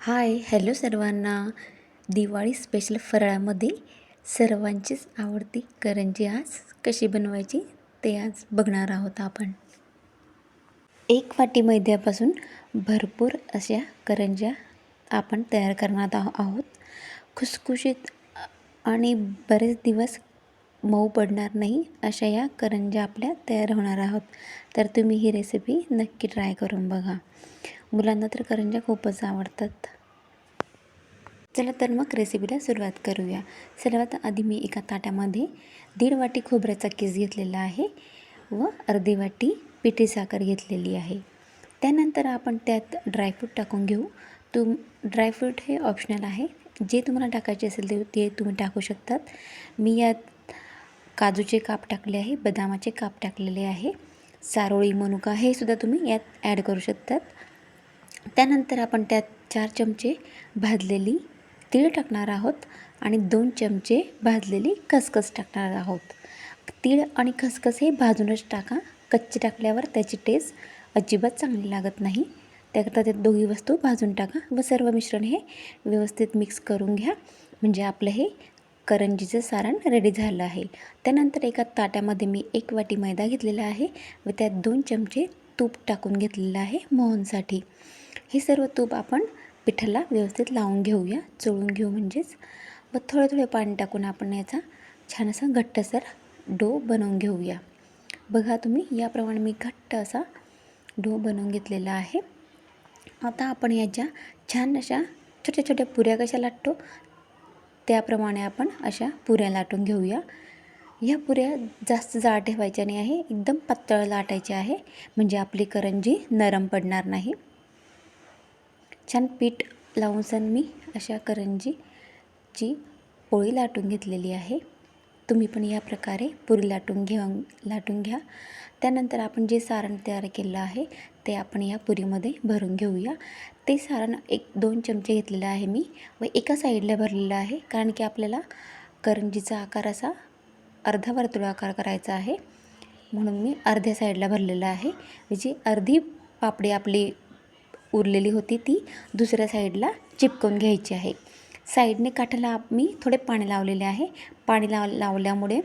Hi hello सर्वांना. Diwali special फराळामध्ये सर्वांचीच आवडती करंजी आज कशी बनवायची ते आज बघणार आहोत आपण. एक वाटी मैद्यापासून भरपूर अशा करंज्या आपण तयार करणार आहो- आहोत. खुसखुशीत आणि बरेच दिवस मऊ पडणार नाही अशा या करंज्या आपल्या तयार होणार आहोत. तर तुम्ही ही रेसिपी नक्की ट्राय करून बघा. मुलांना तर करंज्या खूपच आवडतात. चला तर मग रेसिपीला सुरुवात करूया. सर्वात आधी मी एका ताटामध्ये दीड वाटी खोबऱ्याचा किस घेतलेला आहे व अर्धी वाटी पिठी साखर घेतलेली आहे. त्यानंतर आपण त्यात ड्रायफ्रूट टाकून घेऊ. तुम ड्रायफ्रूट हे ऑप्शनल आहे. जे तुम्हाला टाकायचे असेल ते ते तुम्ही टाकू शकतात. मी यात काजूचे काप टाकले आहे बदामाचे काप टाकलेले आहे सारोळी मनुका हे सुद्धा तुम्ही यात ॲड करू शकतात. त्यानंतर आपण त्यात चार चमचे भाजलेली तीळ टाकणार आहोत आणि दोन चमचे भाजलेली खसखस टाकणार आहोत. तीळ आणि खसखस हे भाजूनच टाका. कच्चे टाकल्यावर त्याची टेस्ट अजिबात चांगली लागत नाही. त्याकरता त्या दोघी वस्तू भाजून टाका व सर्व मिश्रण हे व्यवस्थित मिक्स करून घ्या. म्हणजे आपलं हे करंजीचं सारण रेडी झालं आहे. त्यानंतर एका ताट्यामध्ये मी एक वाटी मैदा घेतलेला आहे व त्यात दोन चमचे तूप टाकून घेतलेलं आहे मोहनसाठी. हे सर्व तूप आपण पिठाला व्यवस्थित लावून घेऊया चोळून घेऊ म्हणजेच. व थोडं थोडं पाणी टाकून आपण याचा छान असा घट्टसर डो बनवून घेऊया. बघा तुम्ही याप्रमाणे मी घट्ट असा डो बनवून घेतलेला आहे. आता आपण याच्या छान अशा छोट्या छोट्या पुऱ्या कशा लाटतो त्याप्रमाणे आपण अशा पुऱ्या लाटून घेऊया. या पुऱ्या जास्त जाड ठेवायच्या नाही आहे एकदम पातळ लाटायच्या आहे. म्हणजे आपली करंजी नरम पडणार नाही. छान पीठ लावून सन मी अशा करंजीची पोळी लाटून घेतलेली आहे. तुम्ही पण या प्रकारे पुरी लाटून घ्या लाटून घ्या. त्यानंतर आपण जे सारण तयार केलं आहे ते आपण या पुरीमध्ये भरून घेऊया. ते सारण एक दोन चमचे घेतलेलं आहे मी व एका साईडला भरलेलं आहे कारण की आपल्याला करंजीचा आकार असा अर्धा वर्तुळाकार करायचा आहे. म्हणून मी अर्ध्या साईडला भरलेलं आहे. जी अर्धी पापडी आपली उरलेली होती ती दुसऱ्या साईडला चिपकवून घ्यायची आहे. साईडने काठाला मी थोडे पाणी लावलेले आहे. पाणी लाव लावल्यामुळे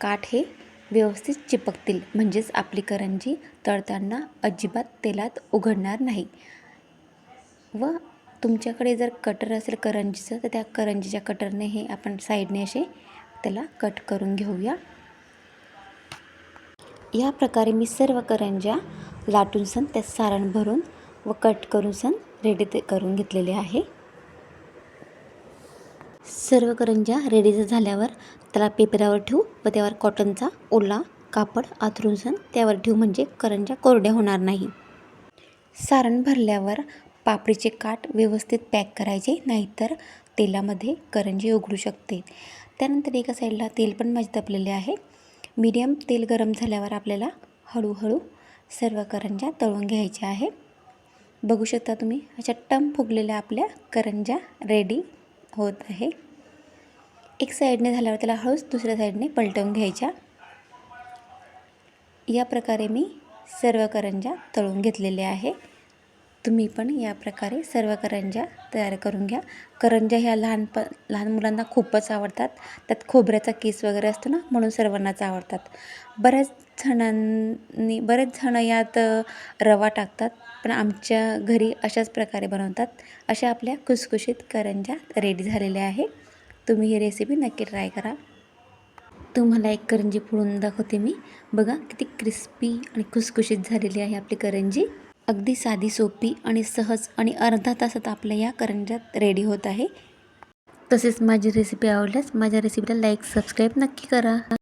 काठ हे व्यवस्थित चिपकतील. म्हणजेच आपली करंजी तळताना अजिबात तेलात उघडणार नाही. व तुमच्याकडे जर कटर असेल करंजीचं तर त्या करंजीच्या कटरने हे आपण साईडने असे त्याला कट करून घेऊया. या प्रकारे मी सर्व करंज्या लाटून सण त्यात सारण भरून व कट करून सण रेडी ते करून घेतलेले आहे. सर्व करंज्या रेडी झाल्यावर त्याला पेपरावर ठेवू व त्यावर कॉटनचा ओला कापड आथरून सण त्यावर ठेवू म्हणजे करंज्या कोरड्या होणार नाही. सारण भरल्यावर पापडीचे काठ व्यवस्थित पॅक करायचे नाहीतर तेलामध्ये करंजी उघडू शकते. त्यानंतर एका साईडला तेल पण माझे तपलेले आहे. मीडियम तेल गरम झाल्यावर आपल्याला हळूहळू सर्व करंज्या तळून घ्यायच्या आहे. बघू शकता तुम्ही अशा टम फुगलेल्या आपल्या करंज्या रेडी होत आहे. एक साईडने झाल्यावर त्याला हळूच दुसऱ्या साईडने पलटवून घ्यायच्या. या प्रकारे मी सर्व करंज्या तळून घेतलेल्या आहे. तुम्ही पण या प्रकारे सर्व करंज्या तयार करून घ्या. करंज्या ह्या लहानप लहान मुलांना खूपच आवडतात. त्यात खोबऱ्याचा केस वगैरे असतो ना म्हणून सर्वांनाच आवडतात. बऱ्याच जणांनी बरेच जणं यात रवा टाकतात. पण आमच्या घरी अशाच प्रकारे बनवतात. अशा आपल्या खुसखुशीत करंजा रेडी झालेल्या आहे. तुम्ही ही रेसिपी नक्की ट्राय करा. तुम्हाला एक करंजी फोडून दाखवते मी. बघा किती क्रिस्पी आणि खुसखुशीत झालेली आहे आपली करंजी. अगदी साधी सोपी आणि सहज आणि अर्धा तासात आपल्या या करंज्यात रेडी होत आहे. तसेच माझी रेसिपी आवडल्यास माझ्या रेसिपीला लाईक सबस्क्राईब नक्की करा.